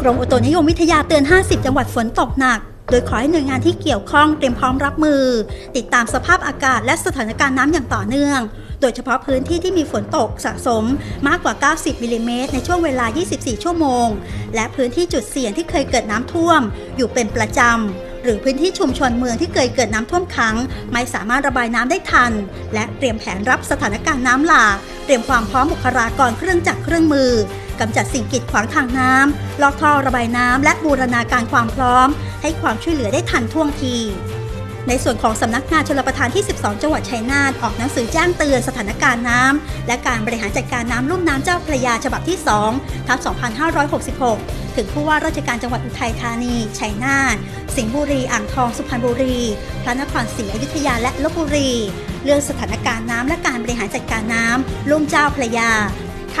กรมอุตุนิยมวิทยาเตือน 50 จังหวัดฝนตกหนัก โดยขอให้หน่วยงานที่เกี่ยวข้องเตรียมพร้อมรับมือ ติดตามสภาพอากาศและสถานการณ์น้ำอย่างต่อเนื่อง โดยเฉพาะพื้นที่ที่มีฝนตกสะสมมากกว่า 90มิลลิเมตรในช่วงเวลา 24 ชั่วโมง และพื้นที่จุดเสี่ยงที่เคยเกิดน้ำท่วม อยู่เป็นประจำหรือพื้นที่ชุมชนเมืองที่เคยเกิดน้ำท่วมขัง ไม่สามารถระบายน้ำได้ทัน และเตรียมแผนรับสถานการณ์น้ำหลากเตรียมความพร้อมบุคลากรเครื่องจักรเครื่องมือ กำจัดสิ่งกีดขวางทางน้ำลอกท่อระบายน้ำและบูรณาการความพร้อม ให้ความช่วยเหลือได้ทันท่วงที ในส่วนของสำนักงานชลประทานที่ 12 จังหวัดชัยนาทออกหนังสือแจ้งเตือนสถานการณ์น้ำและการบริหารจัดการน้ำลุ่มน้ำเจ้าพระยาฉบับที่2ทับ2566 ถึงผู้ว่าราชการจังหวัดอุทัยธานี ชัยนาท สิงห์บุรี อ่างทอง สุพรรณบุรี พระนครศรีอยุธยา และลบบุรีเรื่องสถานการณ์น้ำและการบริหารจัดการน้ำลุ่มเจ้าพระยา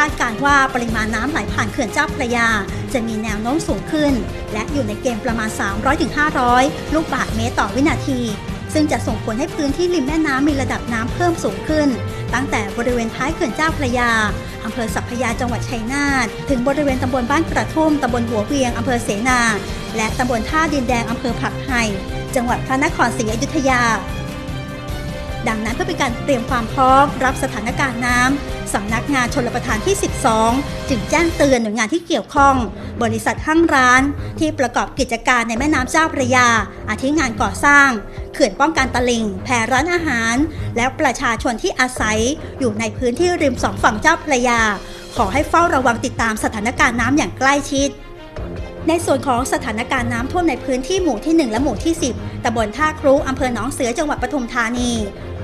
าดการว่าปริมาณน้ำไหลผ่านเขื่อนเจ้าพระยา จะมีแนวโน้มสูงขึ้น และอยู่ในเกณฑ์ประมาณ 300-500 ลูกบาศก์เมตรต่อวินาที ซึ่งจะส่งผลให้พื้นที่ริมแม่น้ำมีระดับน้ำเพิ่มสูงขึ้น ตั้งแต่บริเวณท้ายเขื่อนเจ้าพระยาอำเภอสัพพยาจังหวัดชัยนาทถึงบริเวณตำบลบ้านกระทุ่มตำบลหัวเวียงอำเภอเสนา และตำบลท่าดินแดงอำเภอผักไห่จังหวัดพระนครศรีอยุธยาดังนั้นเพื่อเป็นการเตรียมความพร้อมรับสถานการณ์น้ำ สำนักงานชลประทานที่ 12 จึงแจ้งเตือนหน่วยงานที่เกี่ยวข้อง บริษัทห้างร้าน ที่ประกอบกิจการในแม่น้ำเจ้าพระยา อาทิงานก่อสร้าง เขื่อนป้องกันตลิ่ง แพรร้านอาหาร และประชาชนที่อาศัยอยู่ในพื้นที่ริมสองฝั่งเจ้าพระยา ขอให้เฝ้าระวังติดตามสถานการณ์น้ำอย่างใกล้ชิดในส่วนของสถานการณ์น้ำท่วมในพื้นที่หมู่ที่ 1 และหมู่ที่ 10 ตำบลท่าครุ อำเภอหนองเสือ จังหวัดปทุมธานี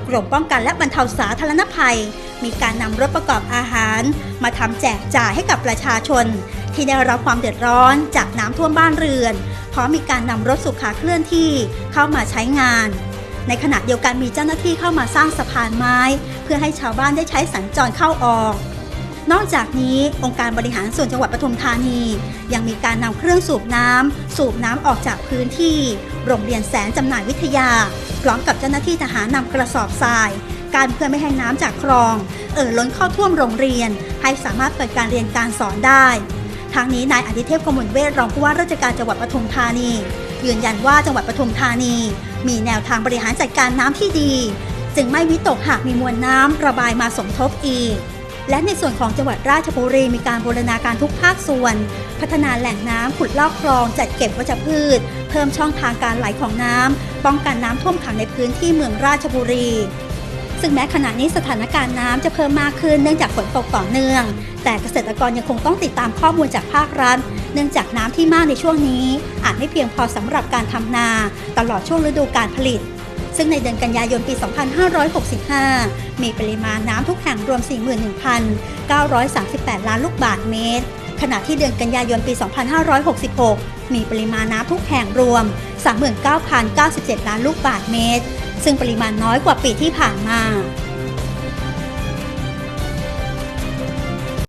กรมป้องกันและบรรเทาสาธารณภัย มีการนำรถประกอบอาหาร มาทำแจกจ่ายให้กับประชาชน ที่ได้รับความเดือดร้อนจากน้ำท่วมบ้านเรือนพร้อมมีการนำรถสุขาเคลื่อนที่เข้ามาใช้งาน ในขณะเดียวกันมีเจ้าหน้าที่เข้ามาสร้างสะพานไม้ เพื่อให้ชาวบ้านได้ใช้สัญจรเข้าออก นอกจากนี้องค์การบริหารส่วนจังหวัดปทุมธานี ยังมีการนำเครื่องสูบน้ำสูบน้ำออกจากพื้นที่ โรงเรียนแสนจำหน่ายวิทยา พร้อมกับเจ้าหน้าที่ทหารนำกระสอบทราย การเพื่อไม่ให้น้ำจากคลอง เอ่อล้นเข้าท่วมโรงเรียน ให้สามารถเปิดการเรียนการสอนได้ทางนี้นายอดิเทพกมลเวทรองผู้ว่าราชการจังหวัดปทุมธานี ยืนยันว่าจังหวัดปทุมธานี มีแนวทางบริหารจัดการน้ำที่ดี จึงไม่วิตกหากมีมวลน้ำระบายมาสมทบอีก และในส่วนของจังหวัดราชบุรีมีการบูรณาการทุกภาคส่วน พัฒนาแหล่งน้ำขุดลอกคลอง จัดเก็บวัชพืช เพิ่มช่องทางการไหลของน้ำป้องกันน้ำท่วมขังในพื้นที่เมืองราชบุรีซึ่งแม้ขณะนี้สถานการณ์น้ำจะเพิ่มมากขึ้นเนื่องจากฝนตกต่อเนื่อง แต่เกษตรกรยังคงต้องติดตามข้อมูลจากภาครัฐ เนื่องจากน้ำที่มากในช่วงนี้ อาจไม่เพียงพอสำหรับการทำนา ตลอดช่วงฤดูการผลิต ซึ่งในเดือนกันยายนปี 2565 มีปริมาณน้ำทุกแห่งรวม 41,938 ล้านลูกบาศก์เมตร ขณะที่เดือนกันยายนปี 2566 มีปริมาณน้ำทุกแห่งรวม 39,097 ล้านลูกบาศก์เมตร ซึ่งปริมาณน้อยกว่าปีที่ผ่านมา